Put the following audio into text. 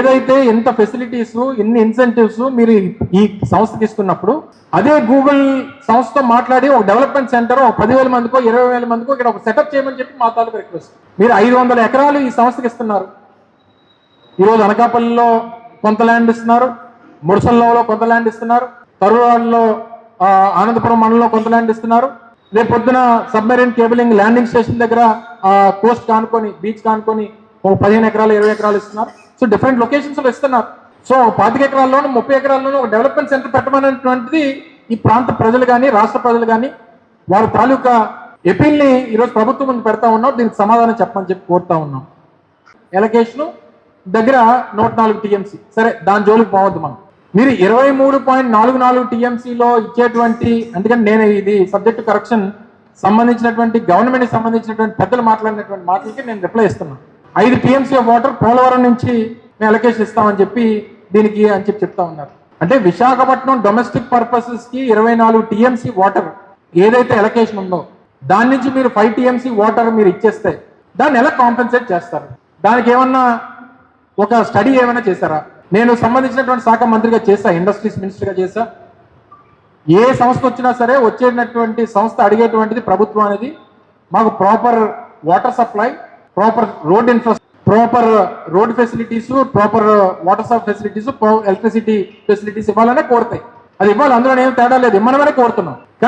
ఏదైతే ఎంత ఫెసిలిటీస్ ఇన్ని ఇన్సెంటివ్స్ మీరు ఈ సంస్థకి ఇస్తున్నప్పుడు అదే గూగుల్ సంస్థతో మాట్లాడి ఒక డెవలప్మెంట్ సెంటర్ ఒక పదివేల మందికో ఇరవై వేల మందికో ఇక్కడ ఒక సెటప్ చేయమని చెప్పి మా తాలూకు రిక్వెస్ట్ మీరు ఐదు వందల ఎకరాలు ఈ సంస్థకి ఇస్తున్నారు. ఈరోజు అనకాపల్లిలో కొంత ల్యాండ్ ఇస్తున్నారు ముడసల్లో కొంత ల్యాండ్ ఇస్తున్నారు తరువాడలో అనంతపురం ఆనందపురం మండలంలో కొంత ల్యాండ్ ఇస్తున్నారు. రేపు పొద్దున సబ్మెరీన్ కేబులింగ్ ల్యాండింగ్ స్టేషన్ దగ్గర కోస్ట్ కానుకొని బీచ్ కానుకొని ఒక పదిహేను ఎకరాలు ఇరవై ఎకరాలు ఇస్తున్నారు. సో డిఫరెంట్ లొకేషన్స్లో ఇస్తున్నారు. సో పాతిక ఎకరాల్లోనూ ముప్పై ఎకరాల్లోనూ ఒక డెవలప్మెంట్ సెంటర్ పెట్టమనేటువంటిది ఈ ప్రాంత ప్రజలు కానీ రాష్ట్ర ప్రజలు కానీ వారి తాలూకా ఎపిల్ని ఈరోజు ప్రభుత్వం ముందు పెడతా ఉన్నాం. దీనికి సమాధానం చెప్పమని చెప్పి కోరుతా ఉన్నాం. ఎలకేషన్ దగ్గర నూట నాలుగు టీఎంసీ సరే దాని జోలికి పోవద్దు మనం. మీరు ఇరవై మూడు పాయింట్ నాలుగు నాలుగు టీఎంసీలో ఇచ్చేటువంటి అందుకని నేను ఇది సబ్జెక్టు కరెక్షన్ సంబంధించినటువంటి గవర్నమెంట్కి సంబంధించినటువంటి పెద్దలు మాట్లాడినటువంటి మాటలకి నేను రిప్లై ఇస్తున్నాను. ఐదు టీఎంసీ ఆఫ్ వాటర్ పోలవరం నుంచి మేము అలొకేషన్ ఇస్తామని చెప్పి దీనికి అని చెప్పి చెప్తా ఉన్నారు. అంటే విశాఖపట్నం డొమెస్టిక్ పర్పసెస్కి ఇరవై నాలుగు టీఎంసీ వాటర్ ఏదైతే ఎలకేషన్ ఉందో దాని నుంచి మీరు ఫైవ్ టీఎంసీ వాటర్ మీరు ఇచ్చేస్తే దాన్ని ఎలా కాంపెన్సేట్ చేస్తారు? దానికి ఏమన్నా ఒక స్టడీ ఏమైనా చేశారా? నేను సంబంధించినటువంటి శాఖ మంత్రిగా చేశా ఇండస్ట్రీస్ మినిస్టర్గా చేశా. ఏ సంస్థ వచ్చినా సరే వచ్చేటటువంటి సంస్థ అడిగేటువంటిది ప్రభుత్వం అనేది మాకు proper water supply proper road infrastructure proper road facilities proper water సాఫ్ ఫెసిలిటీస్ ఎలక్ట్రిసిటీ ఫెసిలిటీస్ ఇవ్వాలనే కోరుతాయి. అది ఇవ్వాలి అందులో ఏం తేడా లేదు. ఇమ్మనమనే కోరుతున్నాం.